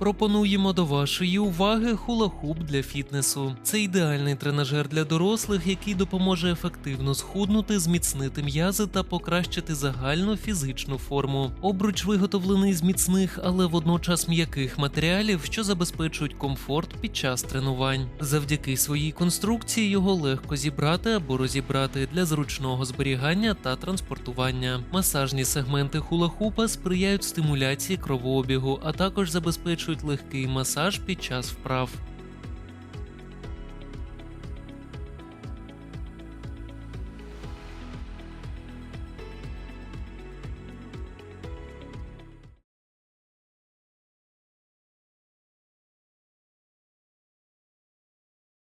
Пропонуємо до вашої уваги хулахуп для фітнесу. Це ідеальний тренажер для дорослих, який допоможе ефективно схуднути, зміцнити м'язи та покращити загальну фізичну форму. Обруч виготовлений з міцних, але водночас м'яких матеріалів, що забезпечують комфорт під час тренувань. Завдяки своїй конструкції його легко зібрати або розібрати для зручного зберігання та транспортування. Масажні сегменти хулахупа сприяють стимуляції кровообігу, а також забезпечують легкий масаж під час вправ.